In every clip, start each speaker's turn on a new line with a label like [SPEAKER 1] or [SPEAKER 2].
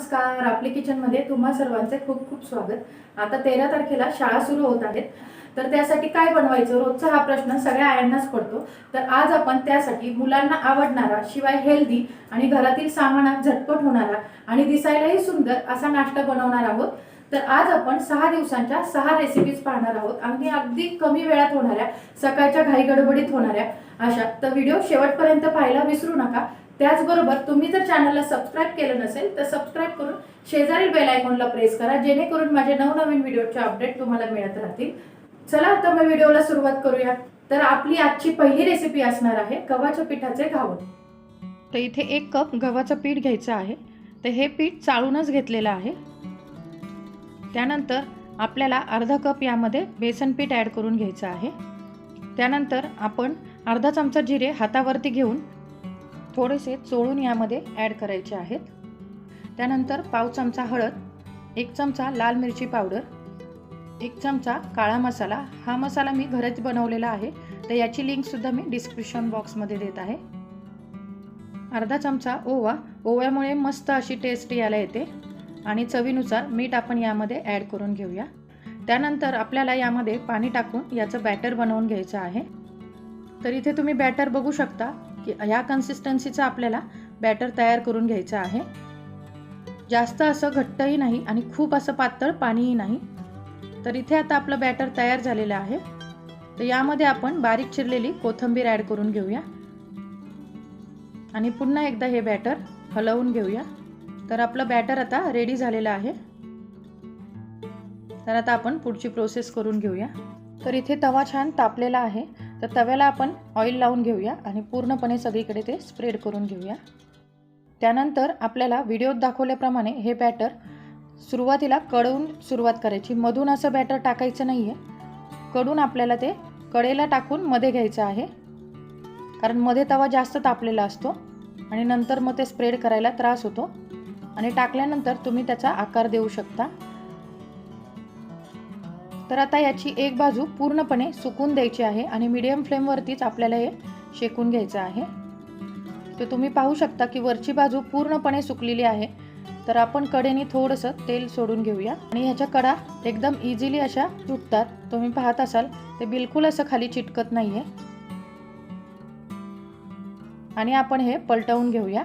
[SPEAKER 1] नमस्कार. आपली किचनमध्ये तुम्हा सर्वांचे खूप खूप स्वागत. आता तेरा तारखेला शाळा सुरू होत आहेत. तर त्यासाठी काय बनवायचं? रोजचा हा प्रश्न सगळ्या आयांनाच पडतो. तर आज आपण त्यासाठी मुलांना आवडणारा शिवाय हेल्दी आणि घरातील सामानात झटपट होणारा आणि दिसायलाही सुंदर असा नाश्ता बनवणार आहोत. तर आज आपण सहा दिवसांच्या सहा रेसिपीज पाहणार आहोत. अगदी अगदी कमी वेळात होणाऱ्या सकाळच्या घाई गडबडीत होणाऱ्या अशा. तर व्हिडिओ शेवटपर्यंत पाहायला विसरू नका. त्याचबरोबर तुम्ही जर चॅनलला सबस्क्राईब केलं नसेल तर सबस्क्राईब करून शेजारील बेल आयकॉनला प्रेस करा जेणेकरून माझे नवनवीन व्हिडिओचे अपडेट तुम्हाला मिळत राहतील. चला आता मग व्हिडिओला सुरुवात करूया. तर आपली आजची पहिली रेसिपी असणार आहे गव्हाच्या पिठाचे घावण. तर इथे एक कप गव्हाचं पीठ घ्यायचं आहे. तर हे पीठ चाळूनच घेतलेलं आहे. त्यानंतर आपल्याला अर्धा कप यामध्ये बेसन पीठ ॲड करून घ्यायचं आहे. त्यानंतर आपण अर्धा चमचा जिरे हातावरती घेऊन थोडेसे चोळून यामध्ये ॲड करायचे आहेत. त्यानंतर पाव चमचा हळद एक चमचा लाल मिरची पावडर एक चमचा काळा मसाला. हा मसाला मी घरच बनवलेला आहे तर याची लिंकसुद्धा मी डिस्क्रिप्शन बॉक्समध्ये देत आहे. अर्धा चमचा ओवा. ओव्यामुळे मस्त अशी टेस्ट यायला येते. आणि चवीनुसार मीठ आपण यामध्ये ॲड करून घेऊया. त्यानंतर आपल्याला यामध्ये पाणी टाकून याचं बॅटर बनवून घ्यायचं आहे. तर इथे तुम्ही बॅटर बघू शकता. की ह्या कन्सिस्टन्सीचा आपल्याला बॅटर तयार करून घ्यायचं आहे. जास्त असं घट्टही नाही आणि खूप असं पातळ पाणीही नाही. तर इथे आता आपलं बॅटर तयार झालेलं आहे. तर यामध्ये आपण बारीक चिरलेली कोथिंबीर ॲड करून घेऊया. आणि पुन्हा एकदा हे बॅटर हलवून घेऊया. तर आपलं बॅटर आता रेडी झालेलं आहे. तर आता आपण पुढची प्रोसेस करून घेऊया. तर इथे तवा छान तापलेला आहे. तर तव्याला आपण ऑइल लावून घेऊया आणि पूर्णपणे सगळीकडे ते स्प्रेड करून घेऊया. त्यानंतर आपल्याला व्हिडिओत दाखवल्याप्रमाणे हे बॅटर सुरुवातीला कडून सुरुवात करायची. मधून असं बॅटर टाकायचं नाही आहे कडून आपल्याला ते कडेला टाकून मध्ये घ्यायचं आहे. कारण मध्ये तवा जास्त तापलेला असतो आणि नंतर मग ते स्प्रेड करायला त्रास होतो. आणि टाकल्यानंतर तुम्ही त्याचा आकार देऊ शकता. तर आता याची एक बाजू पूर्णपणे सुकून द्यायची आहे आणि मीडियम फ्लेमवरतीच आपल्याला हे शेकून घ्यायचं आहे. तर तुम्ही पाहू शकता की वरची बाजू पूर्णपणे सुकलेली आहे. तर आपण कडेने थोडंसं तेल सोडून घेऊया. आणि ह्याच्या कडा एकदम इझिली अशा तुटतात. तुम्ही पाहत असाल ते बिलकुल असं खाली चिटकत नाही आहे आणि आपण हे पलटवून घेऊया.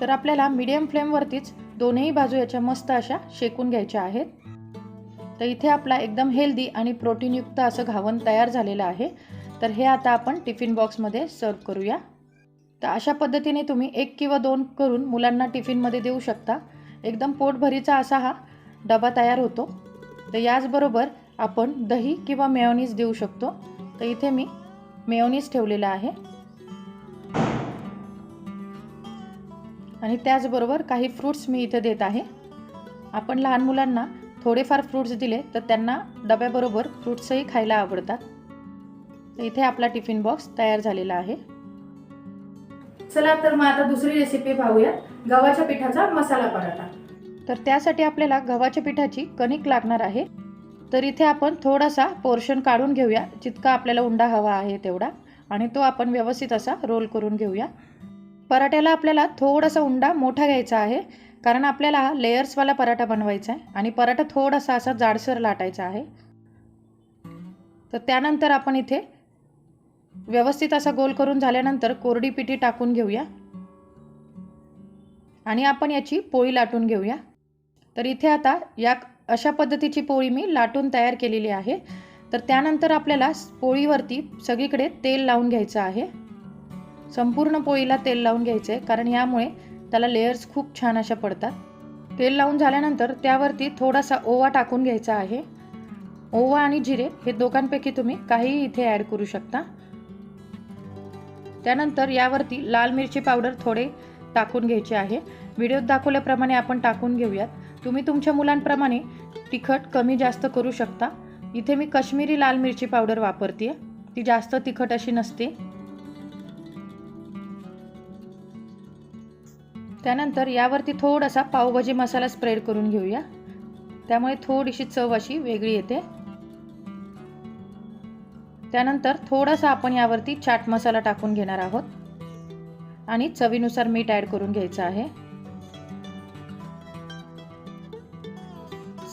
[SPEAKER 1] तर आपल्याला मीडियम फ्लेमवरतीच दोन्ही बाजू याच्या मस्त अशा शेकून घ्यायच्या आहेत. तर इथे आपला एकदम हेल्दी आणि प्रोटीनयुक्त असं घावण तयार झालेलं आहे. तर हे आता आपण टिफिन बॉक्समध्ये सर्व करूया. तर अशा पद्धतीने तुम्ही एक किंवा दोन करून मुलांना टिफिनमध्ये देऊ शकता. एकदम पोटभरीचा असा हा डबा तयार होतो. तर याचबरोबर आपण दही किंवा मेयोनीज देऊ शकतो. तर इथे मी मेयोनीज ठेवलेला आहे. आणि त्याचबरोबर काही फ्रूट्स मी इथे देत आहे. आपण लहान मुलांना थोडेफार फ्रूट्स दिले तर त्यांना डब्याबरोबर फ्रूट्सही खायला आवडतात. तर इथे आपला टिफिन बॉक्स तयार झालेला आहे. चला तर मग आता दुसरी रेसिपी पाहूयात. गव्हाच्या पिठाचा मसाला पराठा. तर त्यासाठी आपल्याला गव्हाच्या पिठाची कणिक लागणार आहे. तर इथे आपण थोडासा पोर्शन काढून घेऊया. जितका आपल्याला उंडा हवा आहे तेवढा. आणि तो आपण व्यवस्थित असा रोल करून घेऊया. पराठ्याला आपल्याला थोडासा उंडा मोठा घ्यायचा आहे कारण आपल्याला हा लेयर्सवाला पराठा बनवायचा आहे आणि पराठा थोडासा असा जाडसर लाटायचा आहे. तर त्यानंतर आपण इथे व्यवस्थित असा गोल करून झाल्यानंतर कोरडी पिठी टाकून घेऊया. आणि आपण याची पोळी लाटून घेऊया. तर इथे आता या अशा पद्धतीची पोळी मी लाटून तयार केलेली आहे. तर त्यानंतर आपल्याला पोळीवरती सगळीकडे तेल लावून घ्यायचं आहे. संपूर्ण पोळीला तेल लावून घ्यायचं आहे कारण यामुळे त्याला लेयर्स खूप छान अशा पडतात. तेल लावून झाल्यानंतर त्यावरती थोडासा ओवा टाकून घ्यायचा आहे. ओवा आणि जिरे हे दोघांपैकी तुम्ही काहीही इथे ॲड करू शकता. त्यानंतर यावरती लाल मिरची पावडर थोडे टाकून घ्यायचे आहे. व्हिडिओत दाखवल्याप्रमाणे आपण टाकून घेऊयात. तुम्ही तुमच्या मुलांप्रमाणे तिखट कमी जास्त करू शकता. इथे मी कश्मीरी लाल मिरची पावडर वापरते ती जास्त तिखट अशी नसते. त्यानंतर यावरती थोडासा पावभाजी मसाला स्प्रेड करून घेऊया. त्यामुळे थोडीशी चव अशी वेगळी येते. त्यानंतर थोडासा आपण यावरती चाट मसाला टाकून घेणार आहोत. आणि चवीनुसार मीठ ॲड करून घ्यायचं आहे.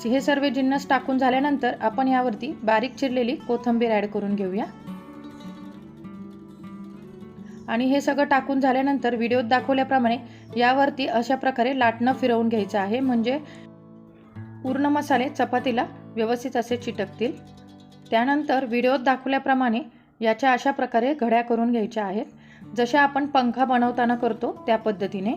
[SPEAKER 1] हे सर्व जिन्नस टाकून झाल्यानंतर आपण यावरती बारीक चिरलेली कोथिंबीर ॲड करून घेऊया. आणि हे सगळं टाकून झाल्यानंतर व्हिडिओत दाखवल्याप्रमाणे यावरती अशा प्रकारे लाटणं फिरवून घ्यायचं आहे. म्हणजे पूर्ण मसाले चपातीला व्यवस्थित असे चिटकतील. त्यानंतर व्हिडिओत दाखवल्याप्रमाणे याच्या अशा प्रकारे घड्या करून घ्यायच्या आहेत. जशा आपण पंखा बनवताना करतो त्या पद्धतीने.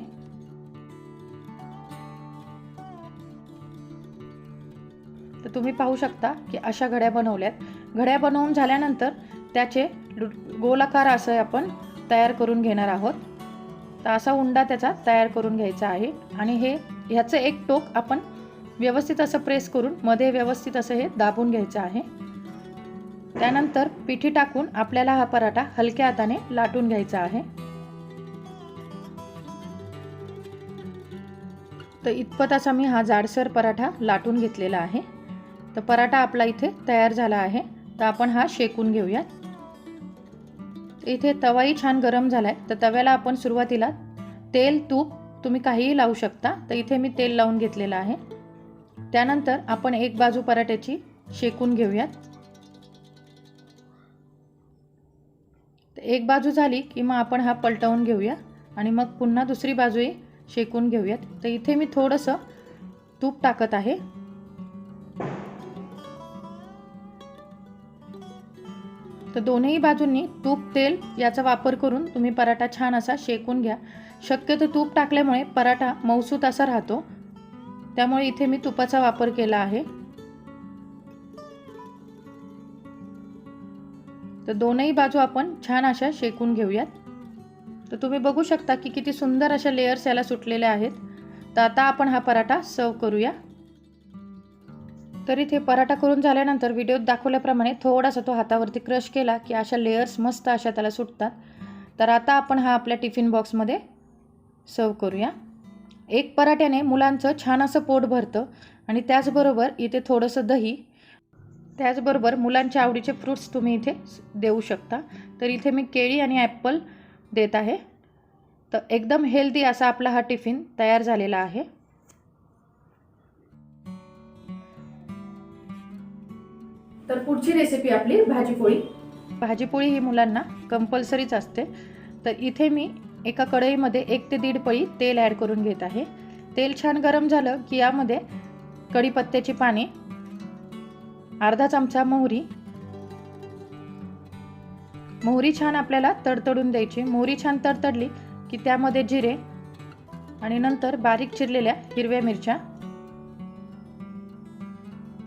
[SPEAKER 1] तर तुम्ही पाहू शकता की अशा घड्या बनवल्यात. घड्या बनवून झाल्यानंतर त्याचे गोलाकार असं आपण तयार करून घेणार आहोत. तर असा उंडा त्याचा तयार करून घ्यायचा आहे. आणि हे ह्याचं एक टोक आपण व्यवस्थित असं प्रेस करून मध्ये व्यवस्थित असं हे दाबून घ्यायचं आहे. त्यानंतर पिठी टाकून आपल्याला हा पराठा हलक्या हाताने लाटून घ्यायचा आहे. तर इतपत असा मी हा जाडसर पराठा लाटून घेतलेला आहे. तर पराठा आपला इथे तयार झाला आहे. तर आपण हा शेकून घेऊयात. इथे तवाही छान गरम झाला आहे तर तव्याला आपण सुरुवातीला तेल तूप तुम्ही काहीही लावू शकता. तर इथे मी तेल लावून घेतलेलं आहे. त्यानंतर आपण एक बाजू पराठ्याची शेकून घेऊयात. एक बाजू झाली की मग आपण हा पलटवून घेऊया. आणि मग पुन्हा दुसरी बाजूही शेकून घेऊयात. तर इथे मी थोडंसं तूप टाकत आहे. तर दोन्ही बाजूंनी तूप तेल याचा वापर करून तुम्ही पराठा छान असा शेकून घ्या. शक्यतो तूप टाकल्यामुळे पराठा मौसूत असा राहतो. त्यामुळे इथे मी तुपाचा वापर केला आहे. तर दोनही बाजू आपण छान अशा शेकून घेऊयात. तर तुम्ही बघू शकता की किती सुंदर अशा लेयर्स याला सुटलेल्या आहेत. तर आता आपण हा पराठा सर्व करूया. तर इथे पराठा करून झाल्यानंतर व्हिडिओत दाखवल्याप्रमाणे थोडासा तो हातावरती क्रश केला की अशा लेयर्स मस्त अशा त्याला सुटतात. तर आता आपण हा आपल्या टिफिन बॉक्समध्ये सर्व करूया. एक पराठ्याने मुलांचं छान असं पोट भरतं आणि त्याचबरोबर इथे थोडंसं दही त्याचबरोबर मुलांच्या आवडीचे फ्रूट्स तुम्ही इथे देऊ शकता. तर इथे मी केळी आणि ॲप्पल देत आहे. तर एकदम हेल्दी असा आपला हा टिफिन तयार झालेला आहे. तर पुढची रेसिपी आपली भाजीपोळी. भाजीपोळी ही मुलांना कंपल्सरीच असते. तर इथे मी एका कढईमध्ये एक ते दीड पळी तेल ॲड करून घेत आहे. तेल छान गरम झालं की यामध्ये कढीपत्त्याची पाने अर्धा चमचा मोहरी. मोहरी छान आपल्याला तडतडून द्यायची. मोहरी छान तडतडली की त्यामध्ये जिरे आणि नंतर बारीक चिरलेल्या हिरव्या मिरच्या.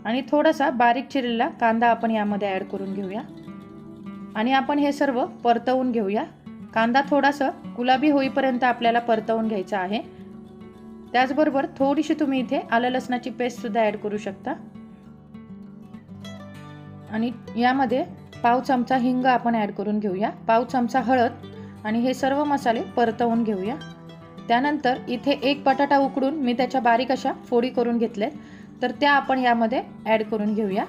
[SPEAKER 1] आणि थोडासा बारीक चिरलेला कांदा आपण यामध्ये ॲड करून घेऊया. आणि आपण हे सर्व परतवून घेऊया. कांदा थोडासा गुलाबी होईपर्यंत आपल्याला परतवून घ्यायचा आहे. त्याचबरोबर थोडीशी तुम्ही इथे आलं लसणाची पेस्टसुद्धा ॲड करू शकता. आणि यामध्ये पाव चमचा हिंग आपण ॲड करून घेऊया. पाव चमचा हळद आणि हे सर्व मसाले परतवून घेऊया. त्यानंतर इथे एक बटाटा उकडून मी त्याच्या बारीक अशा फोडी करून घेतल्यात तर त्या आपण यामध्ये ॲड करून घेऊया.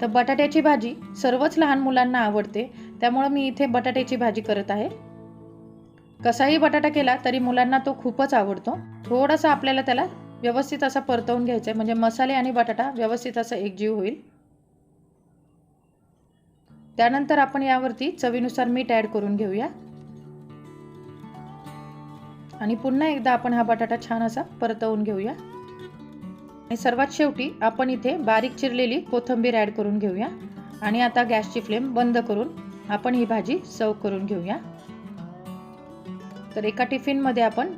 [SPEAKER 1] तर बटाट्याची भाजी सर्वच लहान मुलांना आवडते त्यामुळं मी इथे बटाट्याची भाजी करत आहे. कसाही बटाटा केला तरी मुलांना तो खूपच आवडतो. थोडासा आपल्याला त्याला व्यवस्थित असा परतवून घ्यायचा आहे म्हणजे मसाले आणि बटाटा व्यवस्थित असा एकजीव होईल. त्यानंतर आपण यावरती चवीनुसार मीठ ॲड करून घेऊया. आणि पुन्हा एकदा आपण हा बटाटा छान असा परतवून घेऊया. सर्वात शेवटी आपण इथे बारीक चिरलेली कोथिंबीर ॲड करून घेऊया. आणि आता गॅसची फ्लेम बंद करून आपण ही भाजी सर्व करून घेऊया. तर एका टिफिनमध्ये आपण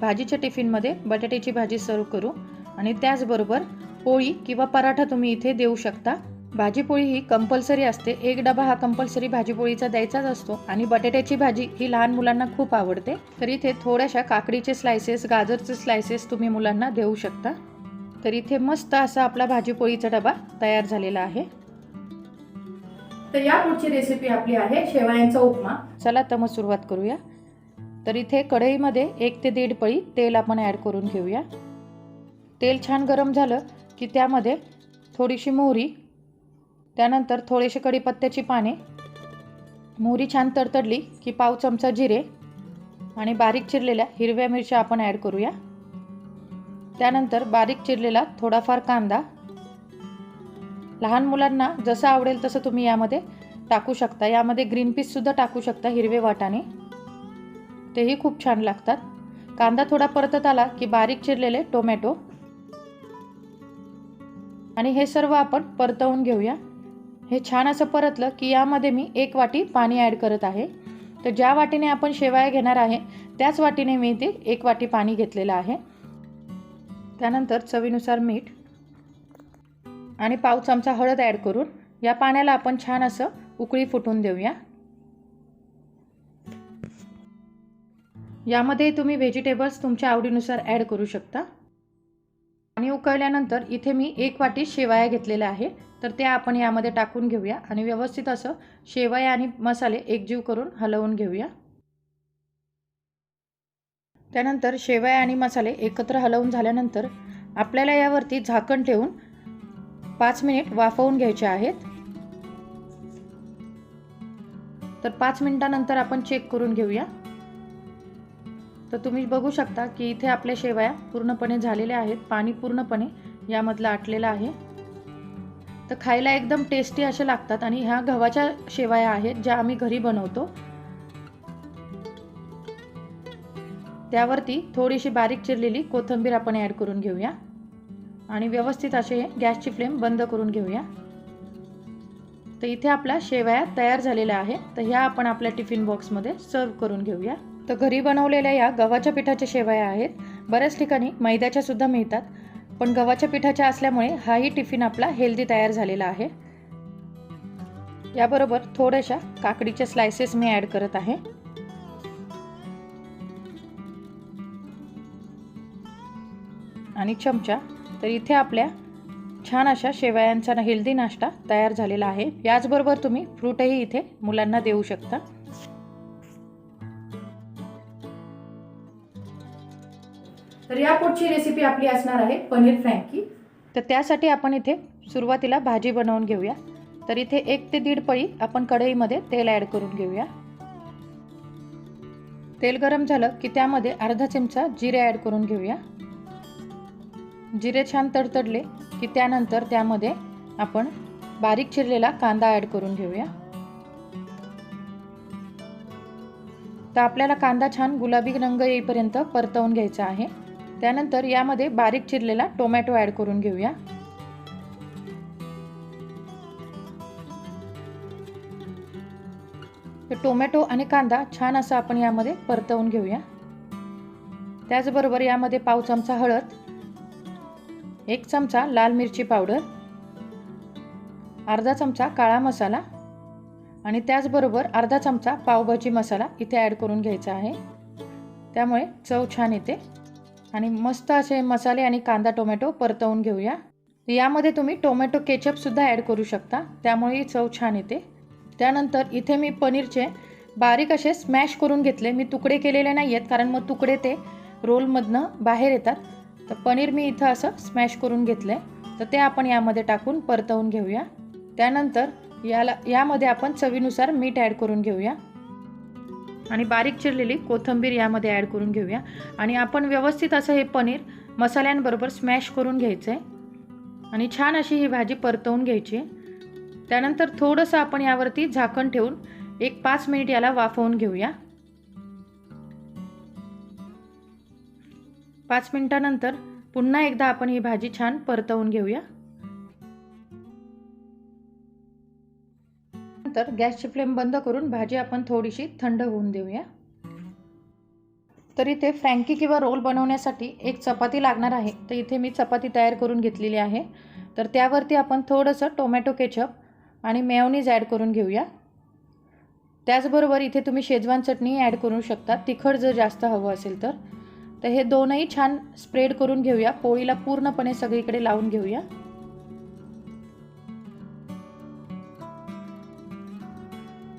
[SPEAKER 1] भाजीच्या टिफिनमध्ये बटाट्याची भाजी सर्व करू. आणि त्याचबरोबर पोळी किंवा पराठा तुम्ही इथे देऊ शकता. भाजीपोळी ही कंपल्सरी असते. एक डबा हा कंपल्सरी भाजीपोळीचा द्यायचाच असतो. आणि बटाट्याची भाजी ही लहान मुलांना खूप आवडते. तर इथे थोड्याशा काकडीचे स्लायसेस गाजरचे स्लायसेस तुम्ही मुलांना देऊ शकता. तर इथे मस्त असा आपला भाजीपोळीचा डबा तयार झालेला आहे. तर या पुढची रेसिपी आपली आहे शेवयांचा उपमा. चला तर मग सुरुवात करूया. तर इथे कढईमध्ये एक ते दीड पळी तेल आपण ॲड करून घेऊया. तेल छान गरम झालं की त्यामध्ये थोडीशी मोहरी त्यानंतर थोडेसे कढीपत्त्याची पाने. मोहरी छान तडतडली की पाव चमचा जिरे आणि बारीक चिरलेल्या हिरव्या मिरच्या आपण ॲड करूया. त्यानंतर बारीक चिरलेला थोडाफार कांदा. लहान मुलांना जसं आवडेल तसं तुम्ही यामध्ये टाकू शकता. यामध्ये ग्रीन पीससुद्धा टाकू शकता हिरवे वाटाणे. तेही खूप छान लागतात. कांदा थोडा परतत आला की बारीक चिरलेले टोमॅटो आणि हे सर्व आपण परतवून घेऊया. हे छान असं परतलं की यामध्ये मी एक वाटी पाणी ॲड करत आहे. तर ज्या वाटीने आपण शेवाया घेणार आहे त्याच वाटीने मी ते एक वाटी पाणी घेतलेलं आहे. त्यानंतर चवीनुसार मीठ आणि पाव चमचा हळद ॲड करून या पाण्याला आपण छान असं उकळी फुटून देऊया. यामध्ये तुम्ही व्हेजिटेबल्स तुमच्या आवडीनुसार ॲड करू शकता. आणि उकळल्यानंतर इथे मी एक वाटी शेवाया घेतलेल्या आहे तर त्या आपण यामध्ये टाकून घेऊया आणि व्यवस्थित असं शेवया आणि मसाले एकजीव करून हलवून घेऊया. त्यानंतर शेवया आणि मसाले एकत्र हलवून झाल्यानंतर आपल्याला यावरती झाकण ठेवून पाच मिनिट वाफवून घ्यायचे आहेत. तर पाच मिनिटानंतर आपण चेक करून घेऊया. तर तुम्ही बघू शकता की इथे आपल्या शेवया पूर्णपणे झालेल्या आहेत. पाणी पूर्णपणे यामधलं आटलेलं आहे. तर खायला एकदम टेस्टी असे लागतात आणि ह्या गव्हाच्या शेवया आहेत ज्या आम्ही घरी बनवतो. त्यावरती थोडीशी बारीक चिरलेली कोथिंबीर आपण ॲड करून घेऊया. आणि व्यवस्थित असे गॅसची फ्लेम बंद करून घेऊया. तर इथे आपल्या शेवया तयार झालेल्या आहे तर ह्या आपण आपल्या टिफिन बॉक्समध्ये सर्व करून घेऊया. तर घरी बनवलेल्या या गव्हाच्या पिठाच्या शेवया आहेत. बऱ्याच ठिकाणी मैद्याच्या सुद्धा मिळतात. पण गव्हाच्या पिठाच्या असल्यामुळे हाही टिफिन आपला हेल्दी तयार झालेला आहे. याबरोबर थोड्याशा काकडीच्या स्लायसेस मी ॲड करत आहे. आणि चमचा तर इथे आपल्या छान अशा शेवयांचा हेल्दी नाश्ता तयार झालेला आहे. याचबरोबर तुम्ही फ्रूटही इथे मुलांना देऊ शकता. तर या पुढची रेसिपी आपली असणार आहे पनीर फ्रँकी. तर त्यासाठी आपण इथे सुरुवातीला भाजी बनवून घेऊया. तर इथे एक ते दीड पळी आपण कढईमध्ये तेल ॲड करून घेऊया. तेल गरम झालं की त्यामध्ये अर्धा चमचा जिरे ॲड करून घेऊया. जिरे छान तडतडले की त्यानंतर त्यामध्ये आपण बारीक चिरलेला कांदा ॲड करून घेऊया. तर आपल्याला कांदा छान गुलाबी रंग येईपर्यंत परतवून घ्यायचा आहे. त्यानंतर यामध्ये बारीक चिरलेला टोमॅटो ॲड करून घेऊया. तर टोमॅटो आणि कांदा छान असा आपण यामध्ये परतवून घेऊया. त्याचबरोबर यामध्ये पाव चमचा हळद एक चमचा लाल मिरची पावडर अर्धा चमचा काळा मसाला आणि त्याचबरोबर अर्धा चमचा पावभाजी मसाला इथे ॲड करून घ्यायचा आहे. त्यामुळे चव छान येते. आणि मस्त असे मसाले आणि कांदा टोमॅटो परतवून घेऊया. यामध्ये तुम्ही टोमॅटो केचपसुद्धा ॲड करू शकता. त्यामुळे चव छान येते. त्यानंतर इथे मी पनीरचे बारीक असे स्मॅश करून घेतले. मी तुकडे केलेले नाही आहेत कारण मग तुकडे ते रोलमधनं बाहेर येतात. तर पनीर मी इथं असं स्मॅश करून घेतलं आहे तर ते आपण यामध्ये टाकून परतवून घेऊया. त्यानंतर याला यामध्ये आपण चवीनुसार मीठ ॲड करून घेऊया. आणि बारीक चिरलेली कोथिंबीर यामध्ये ॲड करून घेऊया. आणि आपण व्यवस्थित असं हे पनीर मसाल्यांबरोबर स्मॅश करून घ्यायचं आहे आणि छान अशी ही भाजी परतवून घ्यायची. आहे त्यानंतर थोडंसं आपण यावरती झाकण ठेवून एक पाच मिनिट याला वाफवून घेऊया. पाच मिनिटानंतर पुन्हा एकदा आपण ही भाजी छान परतवून घेऊया. नंतर गॅसची फ्लेम बंद करून भाजी आपण थोडीशी थंड होऊन देऊया. तर इथे फ्रँकी किंवा रोल बनवण्यासाठी एक चपाती लागणार आहे. तर इथे मी चपाती तयार करून घेतलेली आहे. तर त्यावरती आपण थोडंसं टोमॅटो केचप आणि मेवनीज ॲड करून घेऊया. त्याचबरोबर इथे तुम्ही शेजवान चटणी ॲड करू शकता. तिखट जर जास्त हवं असेल तर. तर हे दोनही छान स्प्रेड करून घेऊया. पोळीला पूर्णपणे सगळीकडे लावून घेऊया.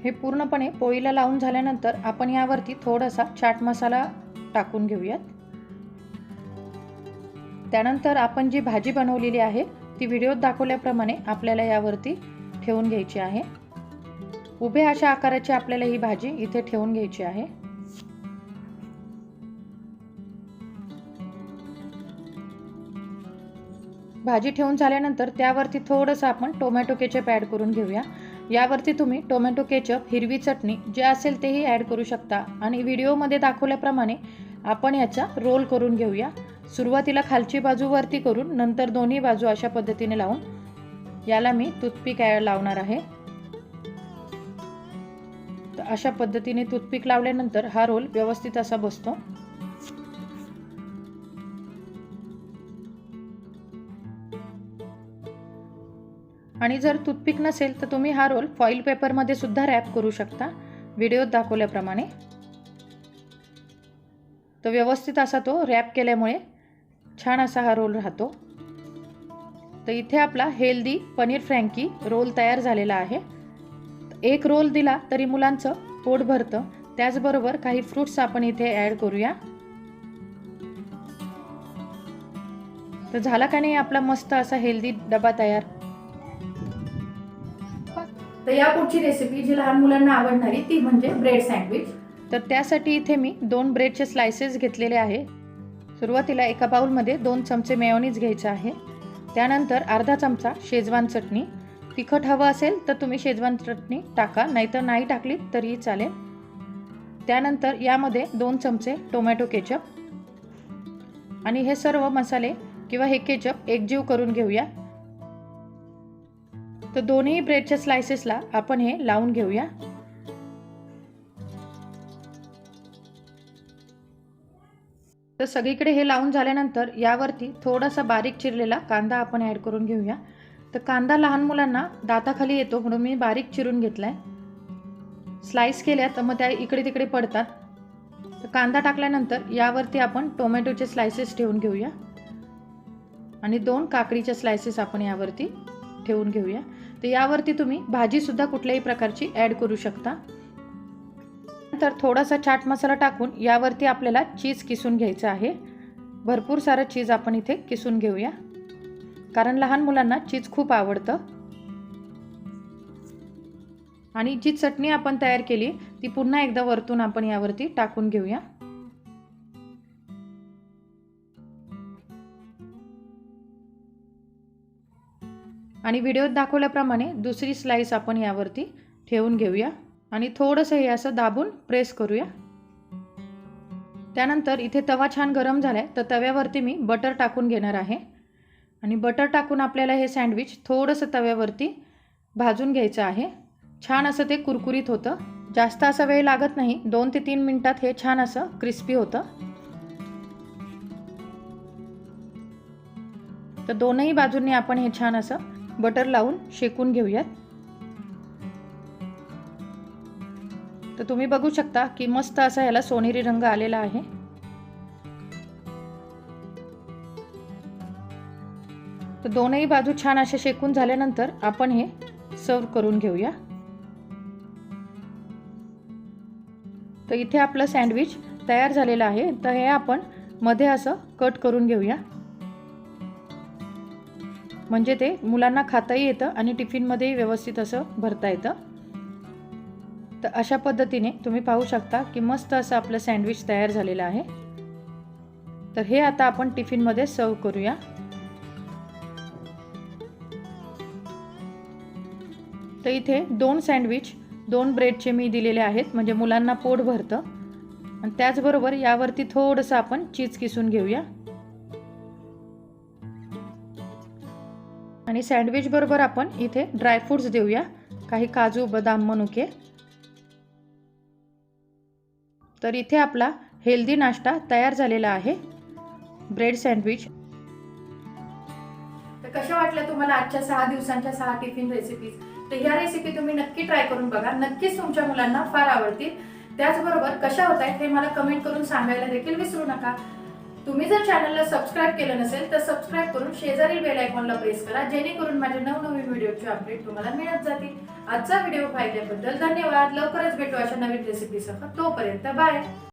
[SPEAKER 1] हे पूर्णपणे पोळीला लावून झाल्यानंतर आपण यावरती थोडासा चाट मसाला टाकून घेऊयात. त्यानंतर आपण जी भाजी बनवलेली आहे ती व्हिडिओत दाखवल्याप्रमाणे आपल्याला यावरती ठेवून घ्यायची आहे. उभे अशा आकाराची आपल्याला ही भाजी इथे ठेवून घ्यायची आहे. भाजी ठेवून झाल्यानंतर त्यावरती थोडंसं आपण टोमॅटो केचप ॲड करून घेऊया. यावरती तुम्ही टोमॅटो केचप हिरवी चटणी जे असेल तेही ॲड करू शकता. आणि व्हिडिओमध्ये दाखवल्याप्रमाणे आपण याचा रोल करून घेऊया. सुरुवातीला खालची बाजू वरती करून नंतर दोन्ही बाजू अशा पद्धतीने लावून याला मी टूथपिक ॲड लावणार आहे. तर अशा पद्धतीने टूथपिक लावल्यानंतर हा रोल व्यवस्थित असा बसतो. आणि जर टूथपिक नसेल तर तुम्ही हा रोल फॉईल पेपरमध्ये सुद्धा रॅप करू शकता. व्हिडिओत दाखवल्याप्रमाणे. तर व्यवस्थित असा तो रॅप केल्यामुळे छान असा हा रोल राहतो. तर इथे आपला हेल्दी पनीर फ्रँकी रोल तयार झालेला आहे. एक रोल दिला तरी मुलांचं पोट भरतं. त्याचबरोबर काही फ्रूट्स आपण इथे ॲड करूया. तर झाला का नाही आपला मस्त असा हेल्दी डबा तयार?
[SPEAKER 2] तर या पुढची रेसिपी जी लहान मुलांना आवडणारी ती म्हणजे ब्रेड सँडविच
[SPEAKER 1] तर त्यासाठी इथे मी दोन ब्रेडचे स्लायसेस घेतलेले आहे. सुरुवातीला एका बाउलमध्ये दोन चमचे मेयोनीज घ्यायचे आहे. त्यानंतर अर्धा चमचा शेजवान चटणी. तिखट हवं असेल तर तुम्ही शेजवान चटणी टाका नाहीतर नाही टाकली तरीही चालेल. त्यानंतर यामध्ये दोन चमचे टोमॅटो केचप आणि हे सर्व मसाले किंवा हे केचप एकजीव करून घेऊया. तर दोन्ही ब्रेडच्या स्लायसेसला आपण हे लावून घेऊया. तर सगळीकडे हे लावून झाल्यानंतर यावरती थोडासा बारीक चिरलेला कांदा आपण ॲड करून घेऊया. तर कांदा लहान मुलांना दाताखाली येतो म्हणून मी बारीक चिरून घेतला आहे स्लाईस केल्या तर मग त्या इकडे तिकडे पडतात. तर कांदा टाकल्यानंतर यावरती आपण टोमॅटोचे स्लायसेस ठेवून घेऊया. आणि दोन काकडीच्या स्लायसेस आपण यावरती ठेवून घेऊया. तर यावरती तुम्ही भाजीसुद्धा कुठल्याही प्रकारची ॲड करू शकता. नंतर थोडासा चाट मसाला टाकून यावरती आपल्याला चीज किसून घ्यायचं आहे. भरपूर सारं चीज आपण इथे किसून घेऊया. कारण लहान मुलांना चीज खूप आवडतं. आणि जी चटणी आपण तयार केली ती पुन्हा एकदा वरतून आपण यावरती टाकून घेऊया. आणि व्हिडिओत दाखवल्याप्रमाणे दुसरी स्लाईस आपण यावरती ठेवून घेऊया. आणि थोडंसं हे असं दाबून प्रेस करूया. त्यानंतर इथे तवा छान गरम झाला आहे तर तव्यावरती मी बटर टाकून घेणार आहे. आणि बटर टाकून आपल्याला हे सँडविच थोडंसं तव्यावरती भाजून घ्यायचं आहे. छान असं ते कुरकुरीत होतं. जास्त असा वेळ लागत नाही दोन ते तीन मिनटात हे छान असं क्रिस्पी होतं. तर दोनही बाजूंनी आपण हे छान असं बटर लावून शेकून घेऊयात. तर तुम्ही बघू शकता की मस्त असा ह्याला सोनेरी रंग आलेला आहे. तर दोनही बाजू छान असे शेकून झाल्यानंतर आपण हे सर्व करून घेऊया. तर इथे आपलं सँडविच तयार झालेलं आहे. तर हे आपण मध्ये असं कट करून घेऊया. म्हणजे ते मुलांना खाताही येतं आणि टिफिनमध्येही व्यवस्थित असं भरता येतं. तर अशा पद्धतीने तुम्ही पाहू शकता की मस्त असं आपलं सँडविच तयार झालेलं आहे. तर हे आता आपण टिफिनमध्ये सर्व करूया. तर इथे दोन सँडविच दोन ब्रेडचे मी दिलेले आहेत म्हणजे मुलांना पोट भरतं. आणि त्याचबरोबर यावरती थोडंसं आपण चीज किसून घेऊया. आणि सँडविच बरोबर आपण इथे ड्रायफ्रूट्स देऊया. काही काजू बदाम मनुके. तर इथे आपला हेल्दी नाश्ता तयार झालेला आहे. Bread sandwich.
[SPEAKER 2] तर कशा वाटल्या तुम्हाला आजच्या सहा दिवसांच्या सहा टिफिन रेसिपीज तर ह्या रेसिपी तुम्ही नक्की ट्राय करून बघा. नक्कीच तुमच्या मुलांना फार आवडतील. त्याचबरोबर कशा होत आहेत हे मला कमेंट करून सांगायला देखील विसरू नका. तुम्ही जर चॅनलला सबस्क्राईब केलं नसेल तर सबस्क्राईब करून शेजारील बेल आयकॉनला प्रेस करा जेणेकरून माझे नवनवीन व्हिडिओचे अपडेट तुम्हाला मिळत जातील. आजचा व्हिडिओ पाहिल्याबद्दल धन्यवाद. लवकरच भेटू अशा नवीन रेसिपीसह तोपर्यंत बाय